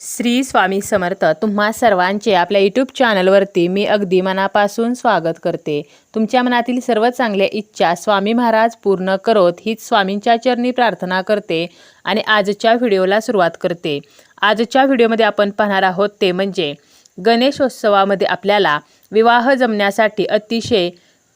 श्री स्वामी समर्थ तुम्हा सर्वांचे आपल्या यूट्यूब चॅनलवरती मी अगदी मनापासून स्वागत करते. तुमच्या मनातील सर्व चांगल्या इच्छा स्वामी महाराज पूर्ण करोत हीच स्वामींच्या चरणी प्रार्थना करते आणि आजच्या व्हिडिओला सुरुवात करते. आजच्या व्हिडिओमध्ये आपण पाहणार आहोत ते म्हणजे गणेशोत्सवामध्ये आपल्याला विवाह जमण्यासाठी अतिशय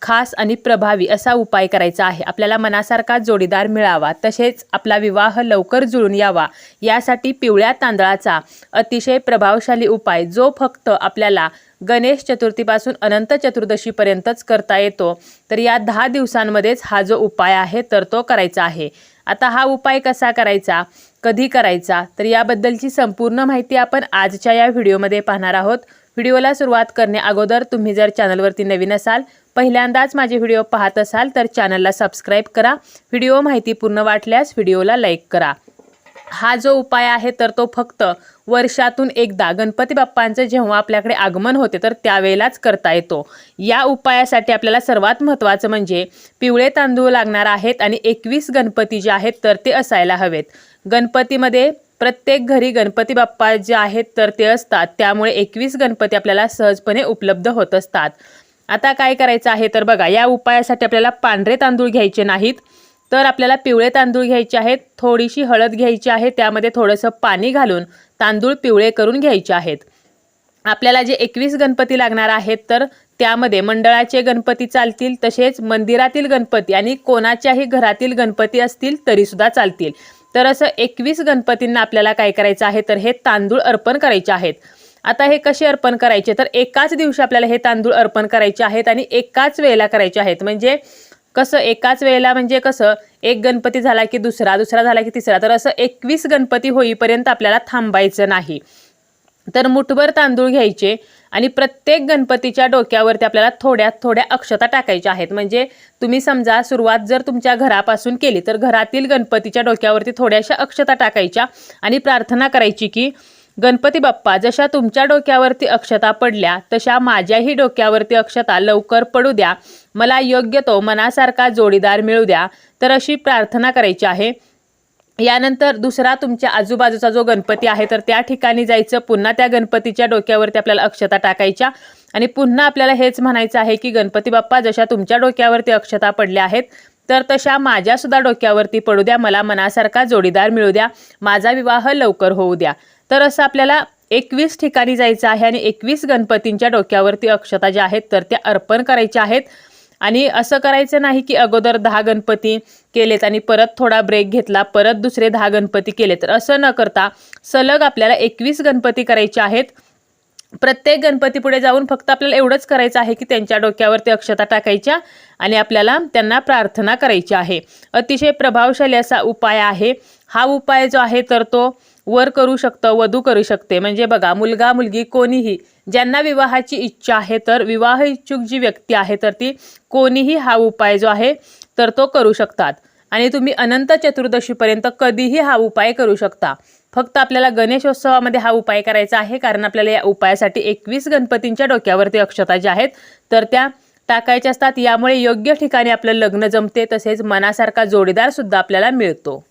खास आणि प्रभावी असा उपाय करायचा आहे. आपल्याला मनासारखा जोडीदार मिळावा तसेच आपला विवाह लवकर जुळून यावा यासाठी पिवळ्या तांदळाचा अतिशय प्रभावशाली उपाय जो फक्त आपल्याला गणेश चतुर्थीपासून अनंत चतुर्दशीपर्यंतच करता येतो तर या दहा दिवसांमध्येच हा जो उपाय आहे तर तो करायचा आहे. आता हा उपाय कसा करायचा कधी करायचा तर याबद्दलची संपूर्ण माहिती आपण आजच्या या व्हिडिओमध्ये पाहणार आहोत. व्हिडिओला सुरुवात करणे अगोदर तुम्ही जर चॅनलवरती नवीन असाल पहिल्यांदाच माझे व्हिडिओ पाहत असाल तर चॅनलला सबस्क्राईब करा. व्हिडिओ माहिती पूर्ण वाटल्यास व्हिडिओला लाईक करा. हा जो उपाय आहे तर तो फक्त वर्षातून एकदा गणपती बाप्पांचं जेव्हा आपल्याकडे आगमन होते तर त्यावेळेलाच करता येतो. या उपायासाठी आपल्याला सर्वात महत्त्वाचं म्हणजे पिवळे तांदूळ लागणार आहेत आणि एकवीस गणपती जे आहेत तर ते असायला हवेत. गणपतीमध्ये प्रत्येक घरी गणपती बाप्पा जे आहेत तर ते असतात. त्यामुळे एकवीस गणपती आपल्याला सहजपणे उपलब्ध होत असतात. आता काय करायचं आहे तर बघा या उपायासाठी आपल्याला पांढरे तांदूळ घ्यायचे नाहीत. तर आपल्याला पिवळे तांदूळ घ्यायचे आहेत थोडीशी हळद घ्यायची आहे त्यामध्ये थोडंसं पाणी घालून तांदूळ पिवळे करून घ्यायचे आहेत. आपल्याला जे एकवीस गणपती लागणार आहेत तर त्यामध्ये मंडळाचे गणपती चालतील तसेच मंदिरातील गणपती आणि कोणाच्याही घरातील गणपती असतील तरीसुद्धा चालतील. तर असं एकवीस गणपतींना आपल्याला काय करायचं आहे? तर हे तांदूळ अर्पण करायचे आहेत. आता हे कसे अर्पण करायचे? तर एकाच दिवशी आपल्याला हे तांदूळ अर्पण करायचे आहेत आणि एकाच वेळेला करायचे आहेत. म्हणजे कसं? एकाच वेळेला म्हणजे कसं? एक गणपती झाला की दुसरा दुसरा झाला की तिसरा. तर असं एकवीस गणपती होईपर्यंत आपल्याला थांबायचं नाही. तर मुठभर तांदूळ घ्यायचे. आणि प्रत्येक गणपतीच्या डोक्यावरती आपल्याला थोड्या थोड्या अक्षता टाकायच्या आहेत. म्हणजे तुम्ही समजा सुरुवात जर तुमच्या घरापासून केली तर घरातील गणपतीच्या डोक्यावरती थोड्याशा अक्षता टाकायच्या आणि प्रार्थना करायची की गणपती बाप्पा जशा तुमच्या डोक्यावरती अक्षता पडल्या तशा माझ्याही डोक्यावरती अक्षता लवकर पडू द्या. मला योग्य तो मनासारखा जोडीदार मिळू द्या. तर अशी प्रार्थना करायची आहे. यानंतर दुसरा तुमच्या आजूबाजूचा जो गणपती आहे तर त्या ठिकाणी जायचं पुन्हा त्या गणपतीच्या डोक्यावरती आपल्याला अक्षता टाकायच्या. आणि पुन्हा आपल्याला हेच म्हणायचं आहे की गणपती बाप्पा जशा तुमच्या डोक्यावरती अक्षता पडल्या आहेत तर तशा माझ्यासुद्धा डोक्यावरती पडू द्या मला मनासारखा जोडीदार मिळू द्या माझा विवाह लवकर होऊ द्या. तर असं आपल्याला एकवीस ठिकाणी जायचं आहे आणि एकवीस गणपतींच्या डोक्यावरती अक्षता ज्या आहेत तर त्या अर्पण करायच्या आहेत. आणि असं करायचं नाही की अगोदर दहा गणपती केलेत आणि परत थोडा ब्रेक घेतला परत दुसरे दहा गणपती केले तर असं न करता सलग आपल्याला एकवीस गणपती करायचे आहेत. प्रत्येक गणपती पुढे जाऊन फक्त आपल्याला एवढंच करायचं आहे की त्यांच्या डोक्यावरती अक्षता टाकायच्या आणि आपल्याला त्यांना प्रार्थना करायची आहे. अतिशय प्रभावशाली असा उपाय आहे. हा उपाय जो आहे तर तो वर करू शकतं वधू करू शकते. म्हणजे बघा मुलगा मुलगी कोणीही ज्यांना विवाहाची इच्छा आहे तर विवाह इच्छुक जी व्यक्ती आहे तर ती कोणीही हा उपाय जो आहे तर तो करू शकतात. आणि तुम्ही अनंत चतुर्दशीपर्यंत कधीही हा उपाय करू शकता. फक्त आपल्याला गणेशोत्सवामध्ये हा उपाय करायचा आहे कारण आपल्याला या उपायासाठी एकवीस गणपतींच्या डोक्यावरती अक्षता ज्या आहेत तर त्या टाकायच्या असतात. यामुळे योग्य ठिकाणी आपलं लग्न जमते तसेच मनासारखा जोडीदार सुद्धा आपल्याला मिळतो.